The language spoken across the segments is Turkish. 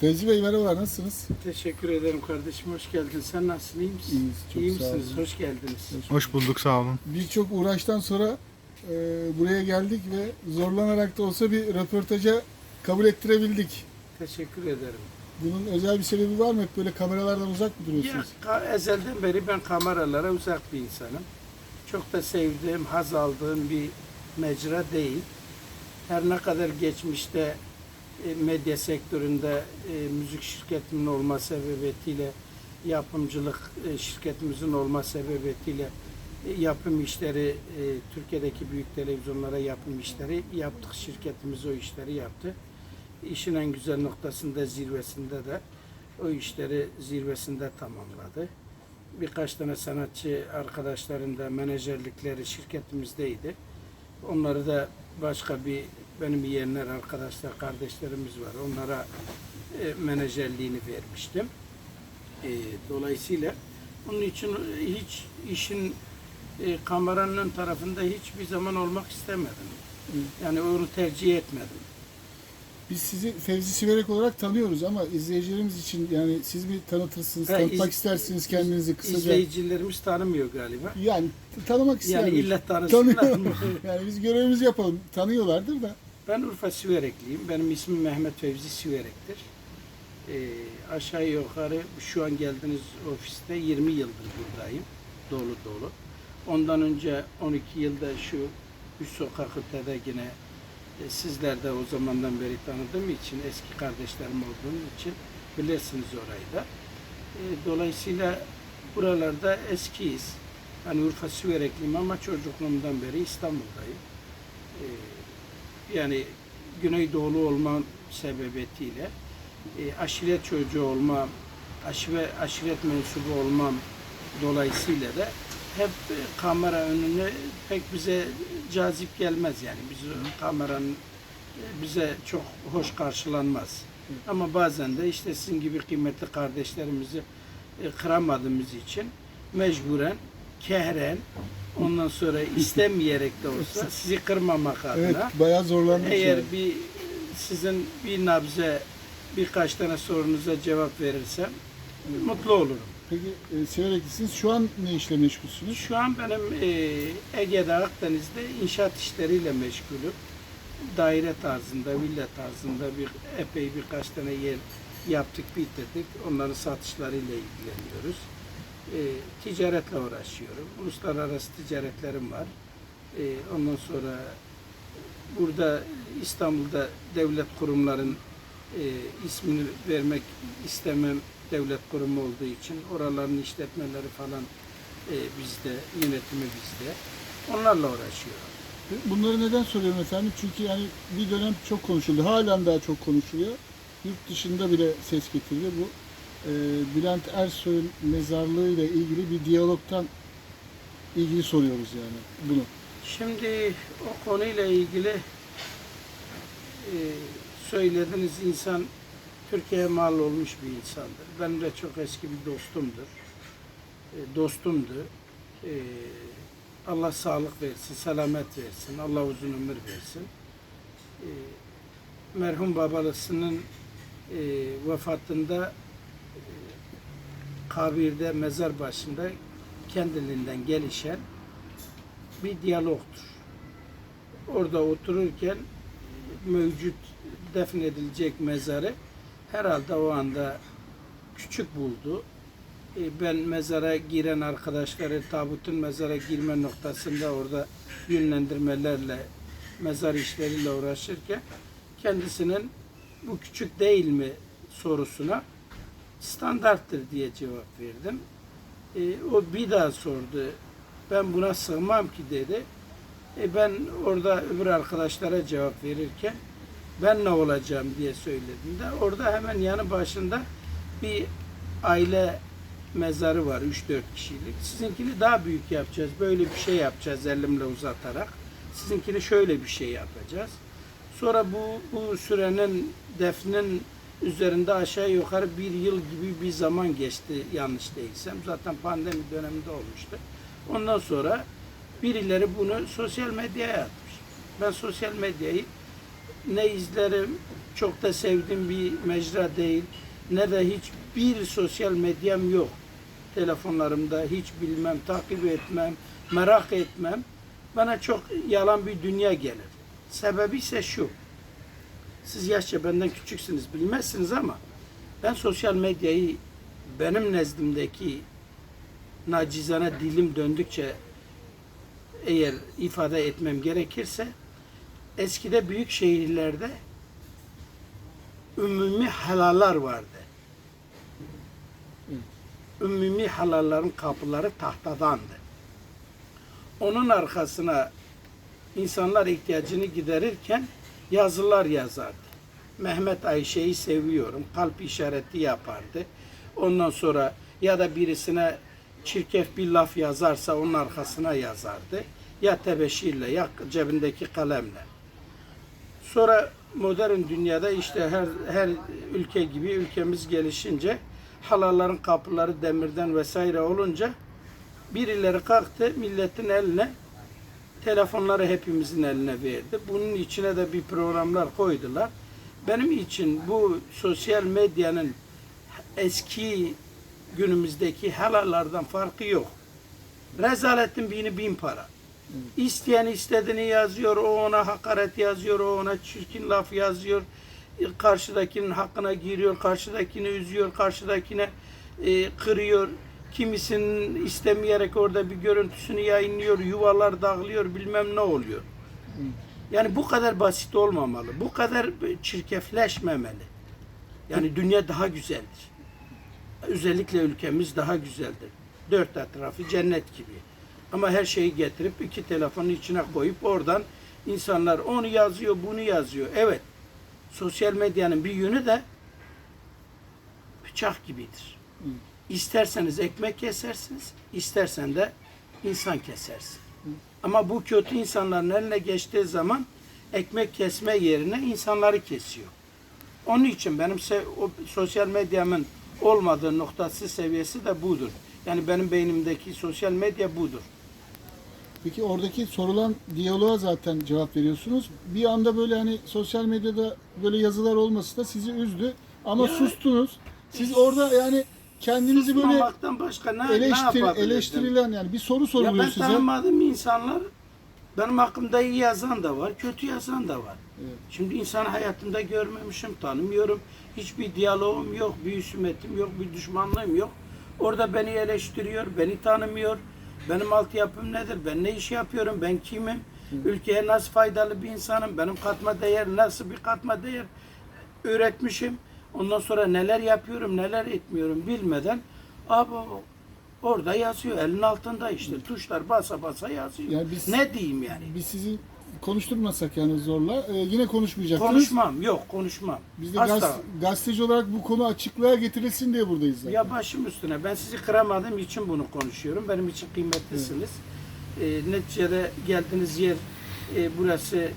Fevzi Bey merhaba nasılsınız? Teşekkür ederim kardeşim. Hoş geldin. Sen nasılsın? İyi misin? İyiyiz, çok İyi sağ misiniz? olun. Hoş geldiniz. Hoş bulduk sağ olun. Birçok uğraştan sonra e, buraya geldik ve zorlanarak da olsa bir röportaja kabul ettirebildik. Teşekkür ederim. Bunun özel bir sebebi var mı? Hep böyle kameralardan uzak mı Ya, duruyorsunuz? ka- ezelden beri ben kameralara uzak bir insanım. Çok da sevdiğim, haz aldığım bir mecra değil. Her ne kadar geçmişte medya sektöründe e, müzik şirketimin olma sebebiyetiyle yapımcılık e, şirketimizin olma sebebiyetiyle e, yapım işleri e, Türkiye'deki büyük televizyonlara yapım işleri yaptık. Şirketimiz o işleri yaptı. İşin en güzel noktasında zirvesinde de o işleri zirvesinde tamamladı. Birkaç tane sanatçı arkadaşların da menajerlikleri şirketimizdeydi. Onları da başka bir benim yeğenler, arkadaşlar, kardeşlerimiz var. Onlara e, menajerliğini vermiştim. E, dolayısıyla onun için hiç işin e, kameranın ön tarafında hiçbir zaman olmak istemedim. Yani onu tercih etmedim. Biz sizi Fevzi Siverek olarak tanıyoruz ama izleyicilerimiz için yani siz bir tanıtırsınız, Ha, tanıtmak iz- istersiniz kendinizi kısaca. İzleyicilerimiz tanımıyor galiba. Yani t- tanımak isterler. Yani illa tanısınlar. Tanıyor. yani biz görevimizi yapalım. Tanıyorlardır da. Ben Urfa Siverekliyim. Benim ismim Mehmet Fevzi Siverek'tir. Ee, aşağı yukarı şu an geldiğiniz ofiste 20 yıldır buradayım. Dolu dolu. Ondan önce 12 yılda şu üst sokak ötede yine e, sizler de o zamandan beri tanıdığım için, eski kardeşlerim olduğum için bilirsiniz orayı da. E, dolayısıyla buralarda eskiyiz. Hani Urfa Siverekliyim ama çocukluğumdan beri İstanbul'dayım. E, yani Güneydoğulu olmam sebebiyetiyle e, aşiret çocuğu olmam, aşiret mensubu olmam dolayısıyla da hep kamera önüne pek bize cazip gelmez yani. Biz kameranın e, bize çok hoş karşılanmaz. Ama bazen de işte sizin gibi kıymetli kardeşlerimizi e, kıramadığımız için mecburen kehren ondan sonra istemeyerek de olsa sizi kırmamak adına Evet bayağı zorlandık. eğer yani. bir sizin bir nabze birkaç tane sorunuza cevap verirsem mutlu olurum. Peki e, Sivereklisiniz. Şu an ne işle meşgulsünüz? Şu an benim e, Ege'de, Akdeniz'de inşaat işleriyle meşgulüm. Daire tarzında, villa tarzında bir epey birkaç tane yer yaptık, bitirdik. Onların satışlarıyla ilgileniyoruz. E, ticaretle uğraşıyorum. Uluslararası ticaretlerim var. E, ondan sonra burada İstanbul'da devlet kurumların e, ismini vermek istemem devlet kurumu olduğu için oraların işletmeleri falan e, bizde, yönetimi bizde. Onlarla uğraşıyorum. Bunları neden soruyorum efendim? Çünkü yani bir dönem çok konuşuldu. Halen daha çok konuşuluyor. Yurt dışında bile ses getirdi. Bu e, Bülent Ersoy'un mezarlığı ile ilgili bir diyalogtan ilgili soruyoruz yani bunu. Şimdi o konuyla ilgili e, söylediğiniz insan Türkiye'ye mal olmuş bir insandır. Benim de çok eski bir dostumdur. E, dostumdu. E, Allah sağlık versin, selamet versin, Allah uzun ömür versin. E, merhum babalısının e, vefatında e, kabirde, mezar başında kendiliğinden gelişen bir diyalogtur. Orada otururken mevcut defnedilecek mezarı herhalde o anda küçük buldu. E, Ben mezara giren arkadaşları tabutun mezara girme noktasında orada yönlendirmelerle mezar işleriyle uğraşırken kendisinin bu küçük değil mi sorusuna standarttır diye cevap verdim. E, o bir daha sordu. Ben buna sığmam ki dedi. E, ben orada öbür arkadaşlara cevap verirken ben ne olacağım diye söylediğimde orada hemen yanı başında bir aile mezarı var 3-4 kişilik. Sizinkini daha büyük yapacağız. Böyle bir şey yapacağız elimle uzatarak. Sizinkini şöyle bir şey yapacağız. Sonra bu, bu sürenin defnin üzerinde aşağı yukarı bir yıl gibi bir zaman geçti yanlış değilsem. Zaten pandemi döneminde olmuştu. Ondan sonra birileri bunu sosyal medyaya atmış. Ben sosyal medyayı ne izlerim çok da sevdiğim bir mecra değil. Ne de hiçbir sosyal medyam yok. Telefonlarımda hiç bilmem, takip etmem, merak etmem. Bana çok yalan bir dünya gelir. Sebebi ise şu. Siz yaşça benden küçüksünüz, bilmezsiniz ama ben sosyal medyayı benim nezdimdeki nacizane dilim döndükçe eğer ifade etmem gerekirse eskide büyük şehirlerde ümmümi halallar vardı. Ümmümi halalların kapıları tahtadandı. Onun arkasına insanlar ihtiyacını giderirken yazılar yazardı. Mehmet Ayşe'yi seviyorum. Kalp işareti yapardı. Ondan sonra ya da birisine çirkef bir laf yazarsa onun arkasına yazardı. Ya tebeşirle ya cebindeki kalemle. Sonra modern dünyada işte her her ülke gibi ülkemiz gelişince halalların kapıları demirden vesaire olunca birileri kalktı milletin eline telefonları hepimizin eline verdi. Bunun içine de bir programlar koydular. Benim için bu sosyal medyanın eski günümüzdeki helallardan farkı yok. Rezaletin bini bin para. İsteyen istediğini yazıyor, o ona hakaret yazıyor, o ona çirkin laf yazıyor. Karşıdakinin hakkına giriyor, karşıdakini üzüyor, karşıdakine e, kırıyor. Kimisinin istemeyerek orada bir görüntüsünü yayınlıyor, yuvalar dağılıyor, bilmem ne oluyor. Yani bu kadar basit olmamalı, bu kadar çirkefleşmemeli. Yani dünya daha güzeldir. Özellikle ülkemiz daha güzeldir. Dört etrafı cennet gibi. Ama her şeyi getirip iki telefonun içine koyup oradan insanlar onu yazıyor, bunu yazıyor. Evet, sosyal medyanın bir yönü de bıçak gibidir. İsterseniz ekmek kesersiniz, istersen de insan kesersin. Ama bu kötü insanların eline geçtiği zaman ekmek kesme yerine insanları kesiyor. Onun için benim o sosyal medyamın olmadığı noktası seviyesi de budur. Yani benim beynimdeki sosyal medya budur. Peki oradaki sorulan diyaloğa zaten cevap veriyorsunuz. Bir anda böyle hani sosyal medyada böyle yazılar olması da sizi üzdü. Ama Ya- sustunuz. Siz orada yani kendinizi böyle başka ne, ne eleştir, yapabilirdim? eleştirilen yani bir soru Ya soruluyor ben size. tanımadığım insanlar benim hakkımda iyi yazan da var, kötü yazan da var. Evet. Şimdi insan hayatımda görmemişim, tanımıyorum. Hiçbir diyalogum yok, bir husumetim yok, bir düşmanlığım yok. Orada beni eleştiriyor, beni tanımıyor. Benim altyapım nedir? Ben ne iş yapıyorum? Ben kimim? Ülkeye nasıl faydalı bir insanım? Benim katma değer nasıl bir katma değer üretmişim? Ondan sonra neler yapıyorum, neler etmiyorum bilmeden abi orada yazıyor. Elin altında işte. Tuşlar basa basa yazıyor. Yani biz- ne diyeyim yani? Biz sizi konuşturmasak yani zorla e, yine konuşmayacaktınız. Konuşmam, yok konuşmam. Biz de Asla. gaz- gazeteci olarak bu konu açıklığa getirilsin diye buradayız zaten. Ya başım üstüne. Ben sizi kıramadığım için bunu konuşuyorum. Benim için kıymetlisiniz. Ee, neticede geldiğiniz yer e, burası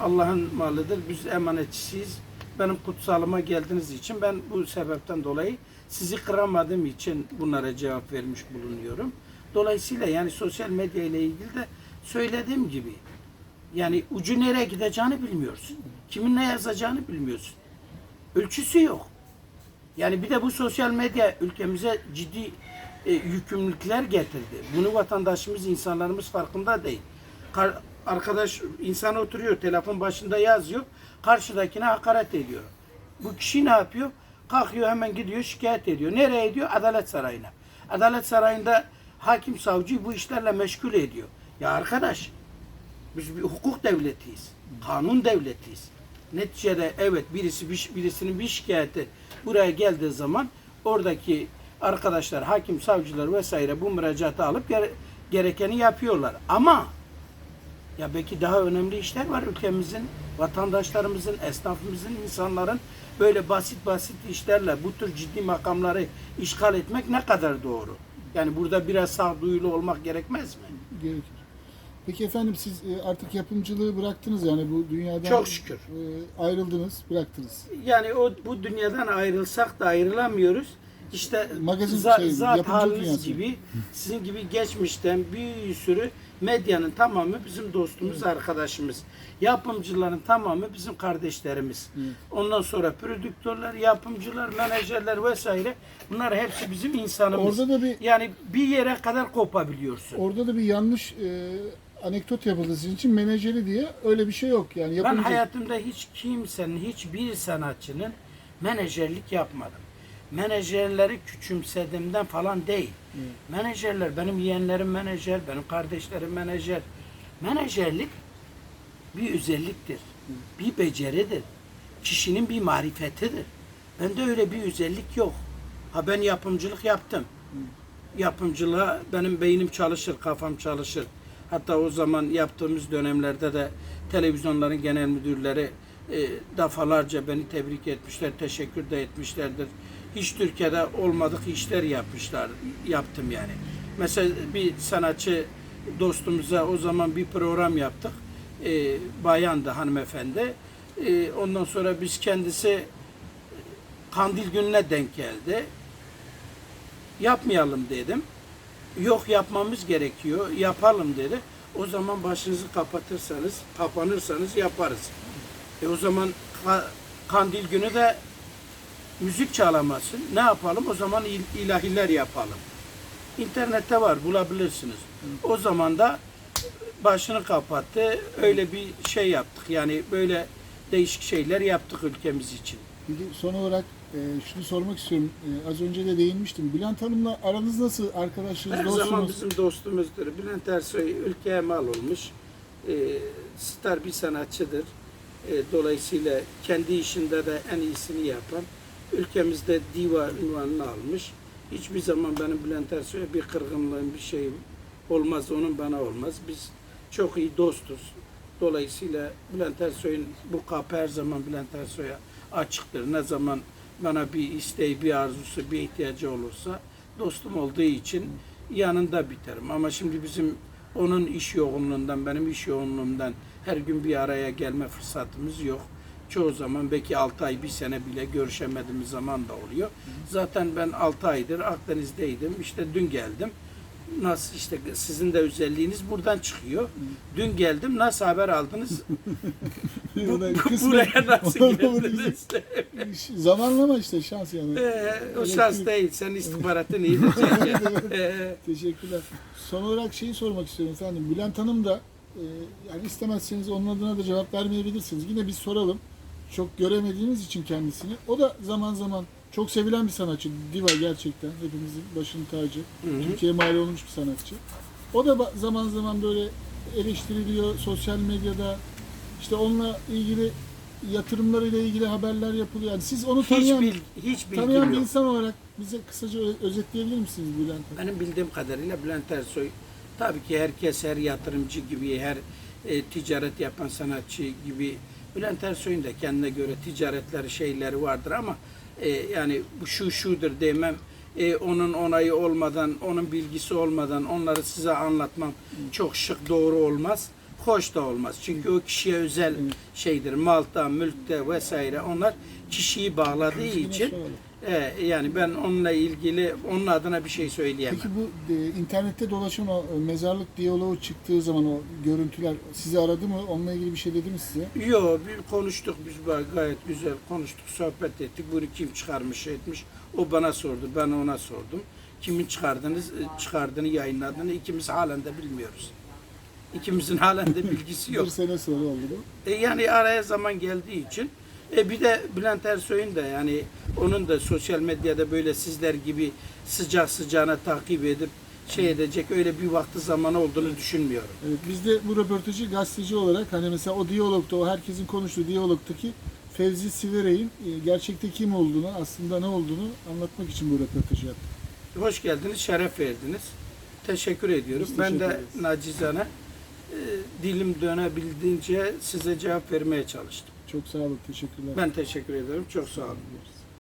Allah'ın malıdır. Biz emanetçisiyiz. Benim kutsalıma geldiğiniz için ben bu sebepten dolayı sizi kıramadığım için bunlara cevap vermiş bulunuyorum. Dolayısıyla yani sosyal medya ile ilgili de söylediğim gibi yani ucu nereye gideceğini bilmiyorsun. Kimin ne yazacağını bilmiyorsun. Ölçüsü yok. Yani bir de bu sosyal medya ülkemize ciddi e, yükümlülükler getirdi. Bunu vatandaşımız, insanlarımız farkında değil. Kar- arkadaş insan oturuyor, telefon başında yazıyor, karşıdakine hakaret ediyor. Bu kişi ne yapıyor? Kalkıyor hemen gidiyor şikayet ediyor. Nereye ediyor? Adalet Sarayı'na. Adalet Sarayı'nda hakim savcı bu işlerle meşgul ediyor. Ya arkadaş, biz bir hukuk devletiyiz. Kanun devletiyiz. Neticede evet birisi bir- birisinin bir şikayeti buraya geldiği zaman oradaki arkadaşlar, hakim, savcılar vesaire bu müracaatı alıp gere- gerekeni yapıyorlar. Ama ya belki daha önemli işler var ülkemizin, vatandaşlarımızın, esnafımızın, insanların böyle basit basit işlerle bu tür ciddi makamları işgal etmek ne kadar doğru? Yani burada biraz sağduyulu olmak gerekmez mi? Gerekir. Peki efendim siz e, artık yapımcılığı bıraktınız yani bu dünyadan Çok şükür. e, ayrıldınız, bıraktınız. Yani o bu dünyadan ayrılsak da ayrılamıyoruz. işte Magazin za- şey, zat haliniz dünyası. gibi sizin gibi geçmişten bir sürü medyanın tamamı bizim dostumuz, arkadaşımız. Yapımcıların tamamı bizim kardeşlerimiz. Ondan sonra prodüktörler, yapımcılar, menajerler vesaire bunlar hepsi bizim insanımız. Orada da bir yani bir yere kadar kopabiliyorsun. orada da bir yanlış e, anekdot yapıldı sizin için menajeri diye öyle bir şey yok yani Ben yapımcı. hayatımda hiç kimsenin, hiçbir sanatçının menajerlik yapmadım. Menajerleri küçümsediğimden falan değil. Menajerler, benim yeğenlerim menajer, benim kardeşlerim menajer. Menajerlik bir özelliktir, bir beceridir. Kişinin bir marifetidir. Bende öyle bir özellik yok. Ha ben yapımcılık yaptım. Yapımcılığa benim beynim çalışır, kafam çalışır. Hatta o zaman yaptığımız dönemlerde de televizyonların genel müdürleri e, defalarca beni tebrik etmişler, teşekkür de etmişlerdir. Hiç Türkiye'de olmadık işler yapmışlar, yaptım yani. Mesela bir sanatçı dostumuza o zaman bir program yaptık. E, bayandı hanımefendi. E, ondan sonra biz kendisi kandil gününe denk geldi. Yapmayalım dedim. Yok yapmamız gerekiyor. Yapalım dedi. O zaman başınızı kapatırsanız, kapanırsanız yaparız. E o zaman ka- kandil günü de müzik çalamasın. Ne yapalım? O zaman il- ilahiler yapalım. İnternette var bulabilirsiniz. O zaman da başını kapattı. Öyle bir şey yaptık. Yani böyle değişik şeyler yaptık ülkemiz için. Peki son olarak e, şunu sormak istiyorum. E, az önce de değinmiştim. Bülent Hanım'la aranız nasıl? Arkadaşınız, Her dostunuz? zaman bizim dostumuzdur. Bülent Ersoy ülkeye mal olmuş. E, star bir sanatçıdır. E, dolayısıyla kendi işinde de en iyisini yapan, ülkemizde diva ünvanını almış. Hiçbir zaman benim Bülent Ersoy'a bir kırgınlığım, bir şeyim olmaz, onun bana olmaz. Biz çok iyi dostuz. Dolayısıyla Bülent Ersoy'un bu kapı her zaman Bülent Ersoy'a açıktır. Ne zaman bana bir isteği, bir arzusu, bir ihtiyacı olursa dostum olduğu için yanında biterim. Ama şimdi bizim onun iş yoğunluğundan, benim iş yoğunluğumdan her gün bir araya gelme fırsatımız yok. Çoğu zaman belki 6 ay, bir sene bile görüşemediğimiz zaman da oluyor. Zaten ben 6 aydır Akdeniz'deydim. İşte dün geldim. Nasıl işte sizin de özelliğiniz buradan çıkıyor. Dün geldim. Nasıl haber aldınız? Bu- bu- buraya nasıl geldiniz? Zamanlama işte şans yani. Ee, o şans değil. Senin istihbaratın iyidir. Ee, Teşekkürler. Son olarak şeyi sormak istiyorum efendim. Bülent Hanım da e, yani istemezseniz onun adına da cevap vermeyebilirsiniz. Yine biz soralım. Çok göremediğiniz için kendisini. O da zaman zaman çok sevilen bir sanatçı. Diva gerçekten. Hepimizin başının tacı. hı. Türkiye'ye mal olmuş bir sanatçı. O da zaman zaman böyle eleştiriliyor sosyal medyada. İşte onunla ilgili yatırımlarıyla ilgili haberler yapılıyor. Yani siz onu hiç, tanıyan, bil, hiç tanıyan bir yok. insan olarak bize kısaca özetleyebilir misiniz Bülent Hanım? Benim bildiğim kadarıyla Bülent Ersoy tabii ki herkes her yatırımcı gibi, her e, ticaret yapan sanatçı gibi Bülent Ersoy'un da kendine göre ticaretleri şeyleri vardır ama e, yani bu şu şudur demem e, onun onayı olmadan, onun bilgisi olmadan onları size anlatmam çok şık doğru olmaz. Hoş da olmaz. Çünkü o kişiye özel şeydir. Malta, mülkte vesaire onlar kişiyi bağladığı için. E, yani ben onunla ilgili onun adına bir şey söyleyemem. Peki bu e, internette dolaşan o e, mezarlık diyaloğu çıktığı zaman o görüntüler sizi aradı mı? Onunla ilgili bir şey dedi mi size? Yo, bir konuştuk biz ba- gayet güzel konuştuk, sohbet ettik. Bunu kim çıkarmış, etmiş? O bana sordu, ben ona sordum. Kimin çıkardınız, e, çıkardığını, yayınladığını ikimiz halen de bilmiyoruz. İkimizin halen de bilgisi yok. Bir sene sonra oldu bu. E, yani araya zaman geldiği için e, bir de Bülent Ersoy'un da yani onun da sosyal medyada böyle sizler gibi sıcak sıcağına takip edip şey edecek öyle bir vakti zamanı olduğunu düşünmüyorum. Evet, biz de bu röportajı gazeteci olarak hani mesela o diyalogta, o herkesin konuştuğu diyalogtaki Fevzi Siverek'in e, gerçekte kim olduğunu, aslında ne olduğunu anlatmak için bu röportajı yaptık. Hoş geldiniz, şeref verdiniz. Teşekkür ediyorum. Biz ben teşekkür de ederiz. nacizane e, dilim dönebildiğince size cevap vermeye çalıştım. Çok sağ olun, teşekkürler. Ben teşekkür ederim. Çok sağ olun.